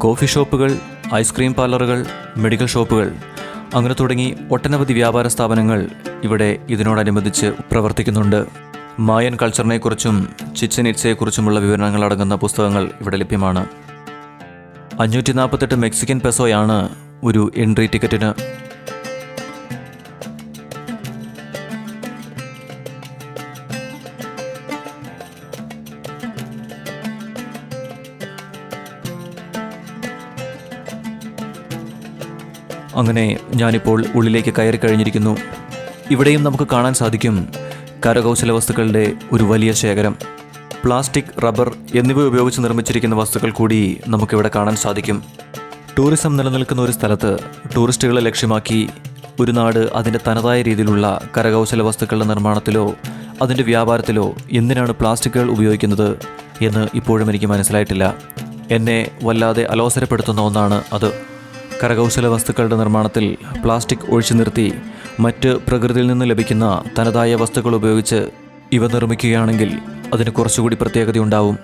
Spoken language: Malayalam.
കോഫി ഷോപ്പുകൾ ഐസ്ക്രീം പാർലറുകൾ മെഡിക്കൽ ഷോപ്പുകൾ. അങ്ങനെ തുടങ്ങി ഒട്ടനവധി വ്യാപാര സ്ഥാപനങ്ങൾ ഇവിടെ ഇതിനോടനുബന്ധിച്ച് പ്രവർത്തിക്കുന്നുണ്ട്. മായൻ കൾച്ചറിനെക്കുറിച്ചും ചിച്ചൻ ഇറ്റ്സയെക്കുറിച്ചുമുള്ള വിവരണങ്ങൾ അടങ്ങുന്ന പുസ്തകങ്ങൾ ഇവിടെ ലഭ്യമാണ്. അഞ്ഞൂറ്റി നാൽപ്പത്തെട്ട് മെക്സിക്കൻ പെസോയാണ് ഒരു എൻട്രി ടിക്കറ്റിന് അങ്ങനെ ഞാനിപ്പോൾ ഉള്ളിലേക്ക് കയറി കഴിഞ്ഞിരിക്കുന്നു. ഇവിടെയും നമുക്ക് കാണാൻ സാധിക്കും കരകൗശല വസ്തുക്കളുടെ ഒരു വലിയ ശേഖരം. പ്ലാസ്റ്റിക് റബ്ബർ എന്നിവ ഉപയോഗിച്ച് നിർമ്മിച്ചിരിക്കുന്ന വസ്തുക്കൾ കൂടി നമുക്കിവിടെ കാണാൻ സാധിക്കും. ടൂറിസം നിലനിൽക്കുന്ന ഒരു സ്ഥലത്ത് ടൂറിസ്റ്റുകളെ ലക്ഷ്യമാക്കി ഒരു നാട് അതിന്റെ തനതായ രീതിയിലുള്ള കരകൗശല വസ്തുക്കളുടെ നിർമ്മാണത്തിലോ അതിന്റെ വ്യാപാരത്തിലോ എന്തിനാണ് പ്ലാസ്റ്റിക്കുകൾ ഉപയോഗിക്കുന്നത് എന്ന് ഇപ്പോഴും എനിക്ക് മനസ്സിലായിട്ടില്ല. എന്നെ വല്ലാതെ അലോസരപ്പെടുത്തുന്ന ഒന്നാണ് അത്. കരകൗശല വസ്തുക്കളുടെ നിർമ്മാണത്തിൽ പ്ലാസ്റ്റിക് ഒഴിച്ചു നിർത്തി മറ്റ് പ്രകൃതിയിൽ നിന്ന് ലഭിക്കുന്ന തനതായ വസ്തുക്കൾ ഉപയോഗിച്ച് ഇവ നിർമ്മിക്കുകയാണെങ്കിൽ അതിന് കുറച്ചുകൂടി പ്രത്യേകതയുണ്ടാവും.